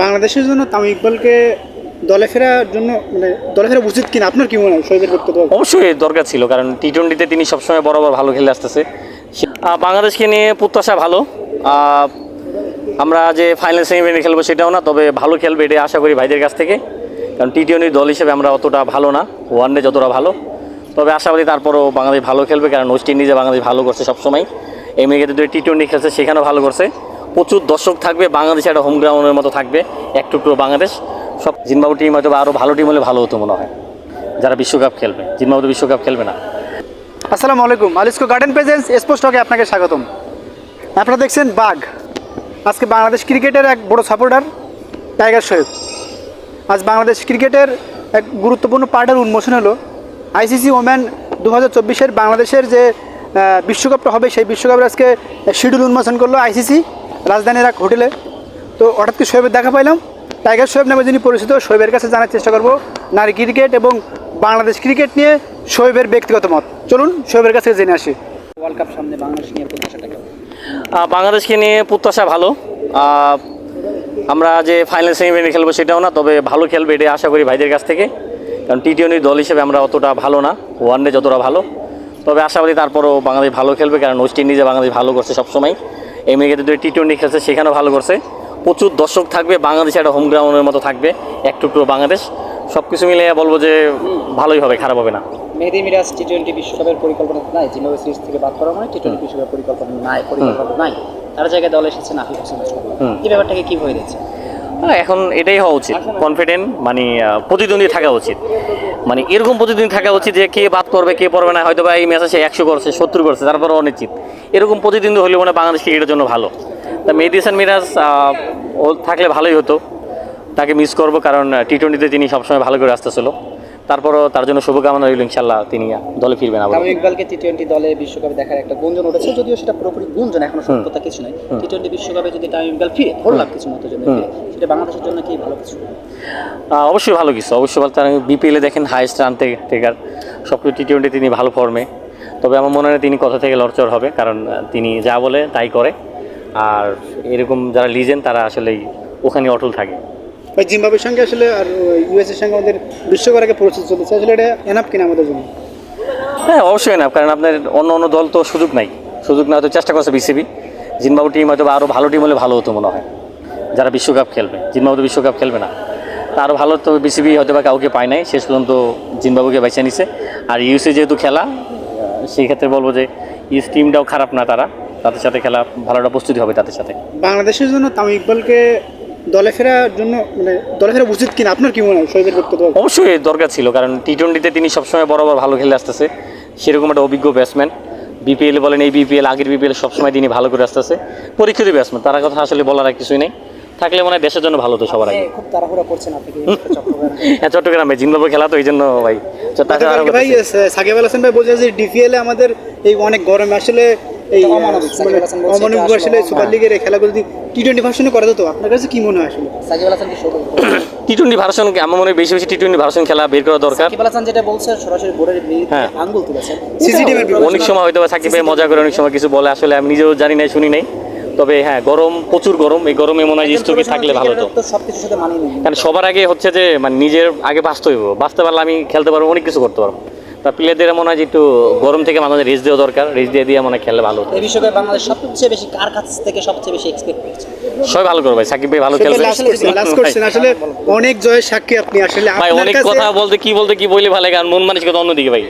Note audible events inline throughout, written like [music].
বাংলাদেশের জন্য তামিম ইকবালকে দলে ফেরার জন্য মানে দলে ফেরা উচিত কিনা? আপনার কি মনে হয়? শহীদের বক্তব্য অবশ্যই দরকার ছিল, কারণ টি টোয়েন্টিতে তিনি সবসময় বরাবর ভালো খেলে আসতেছে। বাংলাদেশকে নিয়ে প্রত্যাশা ভালো। আমরা যে ফাইনাল সেমিফাইনাল খেলব সেটাও না, তবে ভালো খেলবে এটাই আশা করি ভাইদের কাছ থেকে। কারণ টি টোয়েন্টি দল হিসেবে আমরা অতটা ভালো না ওয়ান ডে যতটা ভালো। তবে আশাবাদী তারপরও বাংলাদেশ ভালো খেলবে, কারণ ওয়েস্ট ইন্ডিজে বাংলাদেশ ভালো করছে সবসময়। আমেরিকাতে দুই টি টোয়েন্টি খেলছে, সেখানেও ভালো করছে। প্রচুর দর্শক থাকবে, বাংলাদেশে একটা হোম গ্রাউন্ডের মতো থাকবে, এক টুকরো বাংলাদেশ। সব জিম্বাবু টিম হয়তো আরও ভালো টিম হলে ভালো হতো মনে হয়, যারা বিশ্বকাপ খেলবে। জিম্বাবু তো বিশ্বকাপ খেলবে না। আসসালামু আলাইকুম আলিস্কো গার্ডেন প্রেজেন্স স্পোর্টস টকে আপনাকে স্বাগতম। আপনারা দেখছেন বাঘ। আজকে বাংলাদেশ ক্রিকেটের এক বড় সাপোর্টার টাইগার শোয়েব আজ বাংলাদেশ ক্রিকেটের এক গুরুত্বপূর্ণ পার্টের উন্মোচন হলো। আইসিসি ওম্যান দু হাজার চব্বিশের বাংলাদেশের যে বিশ্বকাপটা হবে, সেই বিশ্বকাপের আজকে শিডিউল উন্মোচন করল আইসিসি রাজধানীর এক হোটেলে। তো হঠাৎ করে শোয়েবের দেখা পাইলাম। টাইগার শোয়েব নামে যিনি পরিচিত, শোয়েবের কাছে জানার চেষ্টা করব। নারী ক্রিকেট এবং বাংলাদেশ ক্রিকেট নিয়ে শোয়েবের ব্যক্তিগত মত। চলুন শোয়েবের কাছে জেনে আসি। ওয়ার্ল্ড কাপ সামনে বাংলাদেশ নিয়ে প্রত্যাশাটা বাংলাদেশকে নিয়ে প্রত্যাশা ভালো। আমরা যে ফাইনাল সেমিফাইনাল খেলব সেটাও না, তবে ভালো খেলবে এটাই আশা করি ভাইদের কাছ থেকে। কারণ টি টোয়েন্টি দল হিসেবে আমরা অতটা ভালো না। ওয়ান ডে যতটা ভালো। তবে আশাবাদী তারপরও বাংলাদেশ ভালো খেলবে কারণ ওয়েস্ট ইন্ডিজে বাংলাদেশ ভালো করছে সবসময়। আমেরিকাতে দুই টি টোয়েন্টি খেলছে সেখানেও ভালো করছে। প্রচুর দর্শক থাকবে বাংলাদেশে একটা হোম গ্রাউন্ডের মতো থাকবে এক টুকরো বাংলাদেশ। সব কিছু মিলিয়ে বলব যে ভালোই হবে খারাপ হবে না। মেহেদি মিরাজ টি টোয়েন্টি বিশ্বকাপের পরিকল্পনা নাই জিম্বাবুয়ে সিরিজ থেকে বাদ করা মানে টি টোয়েন্টি বিশ্বকাপের পরিকল্পনা নাই পরিকল্পনা নাই। তার জায়গায় দলে আফিফ হোসেন এই ব্যাপারটাকে কি হয়ে দিচ্ছে হ্যাঁ, এখন এটাই হওয়া উচিত। কনফিডেন্ট মানে প্রতিদ্বন্দ্বী থাকা উচিত। মানে এরকম প্রতিদ্বন্দ্বী থাকা উচিত যে কে বাদ করবে কে পড়বে না হয়তো বা এই ম্যাচে সে একশো করছে সত্তর করছে তারপরে অনিশ্চিত। এরকম প্রতিদ্বন্দ্বী হলে মনে হয় বাংলাদেশ ক্রিকেটের জন্য ভালো। তা মেহেদি হাসান মিরাজ ও থাকলে ভালোই হতো। তাকে মিস করব কারণ টি টোয়েন্টিতে তিনি সবসময় ভালো করে আসতেছিল। তারপরও তার জন্য শুভকামনা রইল ইনশাল্লাহ তিনি দলে ফিরবেন আবার। ইকবালকে টি টোয়েন্টি দলে বিশ্বকাপে দেখার একটা গুঞ্জন উঠেছে যদিও সেটা পুরোপুরি গুঞ্জন এখনও সত্যতা কিছু নাই। টি টোয়েন্টি বিশ্বকাপে যদি তামিম ইকবাল ফিরে ধরলাম কিছু মতো জন্য সেটা বাংলাদেশের জন্য কি ভালো কিছু? অবশ্যই ভালো কিছু অবশ্যই ভালো। তার বিপিএলে দেখেন হাইয়েস্ট রান টেকার। সব টি টোয়েন্টি তিনি ভালো ফর্মে তবে আমার মনে হয় তিনি কথা থেকে লড়চড় হবে কারণ তিনি যা বলে তাই করে। আর এরকম যারা লিজেন তারা আসলেই ওখানে অটল থাকে। ওই জিম্বাবুয়ের সঙ্গে আসলে আর ইউএসএর সঙ্গে আমাদের বিশ্বকাপের আগে পরিচিত চলেছে। আসলে এটা এনাফ কিনা আমাদের জন্য? হ্যাঁ অবশ্যই না কারণ আপনার অন্য অন্য দল তো সুযোগ নাই। সুযোগ না হয়তো চেষ্টা করছে বিসিবি জিম্বাবু টিম হয়তো আরও ভালো টিম হলে ভালো হতো মনে হয় যারা বিশ্বকাপ খেলবে। জিম্বাবু তো বিশ্বকাপ খেলবে না। আরও ভালো তো বিসিবি হয়তো বা কাউকে পায় নাই শেষ পর্যন্ত জিম্বাবুকে বেছে নিছে। আর ইউসি যেহেতু খেলা সেই ক্ষেত্রে বলব যে ইউস টিমটাও খারাপ না তারা। তাদের সাথে খেলা ভালো একটা প্রস্তুতি হবে তাদের সাথে। বাংলাদেশের জন্য তামিম ইকবালকে দলে ফেরার জন্য মানে দলে ফেরা উচিত কিনা? আপনার কি মনে হয়? শহীদের বক্তব্য? অবশ্যই দরকার ছিল কারণ টি টোয়েন্টিতে তিনি সবসময় বরাবর ভালো খেলে আসতেছে। সেরকম একটা অভিজ্ঞ ব্যাটসম্যান বিপিএল বলেন এই বিপিএল আগের বিপিএল সবসময় তিনি ভালো করে আসতেছে। পরীক্ষিত ব্যাটসম্যান তার কথা আসলে বলার আর কিছুই নেই। থাকলে মনে হয় দেশের জন্য ভালো হতো সবার আগে। খুব তাড়াহুড়া করছেন আপনি চট্টগ্রামে। [laughs] হ্যাঁ চট্টগ্রামে জিম্বাবুয়ে খেলা তো এই জন্য ভাই। তো ভাই। সাকিব আল হাসান ভাই বলছে যে ডিপিএল এ আমাদের এই অনেক গরমে আসলে এই অমানবিক। মানে আসলে সুপার লিগের খেলাগুলো যদি টি টোয়েন্টি ভার্সনে করা যেত আপনার কাছে কি মনে হয় আসলে? Shakib Al Hasan T twenty version আমার মনে হয় বেশি বেশি টি টোয়েন্টি ভার্সন খেলা বের করা দরকার। সাকিব আল হাসান যেটা বলছে সরাসরি বোর্ডের হ্যাঁ। আঙ্গুল তুলেছেন। অনেক সময় হয়তো সাকিব ভাই মজা করে অনেক সময় কিছু বলে আসলে আমি নিজেও জানি নাই শুনি নাই। তবে হ্যাঁ গরম প্রচুর গরম। এই গরমে মনে হয় যে স্থগিত থাকলে ভালো হতো। তো কারণ সবার আগে হচ্ছে যে মানে নিজের আগে বাঁচতে হইব। বাঁচতে পারলে আমি খেলতে পারব অনেক কিছু করতে পারব। তা প্লেয়ারদের মনে হয় যে একটু গরম থেকে মাঝে রেস্ট দেওয়া দরকার রেস্ট দিয়ে দিয়ে মনে হয় খেললে ভালো হতো। এই বিষয়ে বাংলাদেশ সবচেয়ে বেশি কার কাছ থেকে সবচেয়ে বেশি এক্সপেক্ট করছে? সবাই ভালো করবে সাকিব ভাই ভালো খেলবে। লাস্ট করছেন আসলে অনেক জয়ের সাক্ষী আপনি আসলে ভাই অনেক কথা বলতে কি বলতে কি বললে ভালো লাগে আর মন মানসিকতা অন্যদিকে ভাই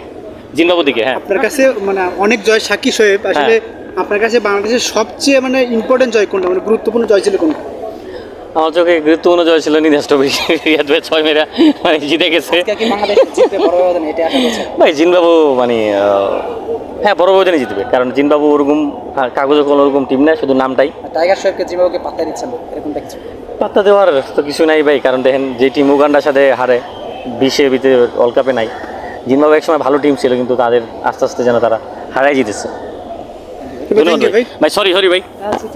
জিম্বাবুর দিকে হ্যাঁ। আপনার কাছে মানে অনেক জয় সাক্ষী শোয়েব আসলে আপনার কাছে বাংলাদেশের সবচেয়ে মানে ইম্পর্টেন্ট জয় কোনটা? মানে গুরুত্বপূর্ণ জয় ছিল কোনটা? আমার চোখে গুরুত্বপূর্ণ জয় ছিল রিয়াদ ভাই ছয় মেরা মানে জিতে গেছে। ভাই জিনবাবু মানে হ্যাঁ বড় ব্যবধানে জিতবে। কারণ জিনবাবু ওরকম হ্যাঁ, কাগজে কোনো ওরকম টিম না শুধু নামটাই। টাইগার শরীফকে জিম্বাবুকে পাত্তা দিচ্ছেন না, এরকমটা কিছু পাত্তা দেওয়ার তো কিছু নাই ভাই কারণ দেখেন যে টিম উগান্ডার সাথে হারে বিশে ভিতরে ওয়ার্ল্ড কাপে নাই। জিম্বাবু এক সময় ভালো টিম ছিল কিন্তু তাদের আস্তে আস্তে যেন তারা হারাই জিতেছে। ধন্যবাদ ভাই। সরি সরি ভাই। আচ্ছা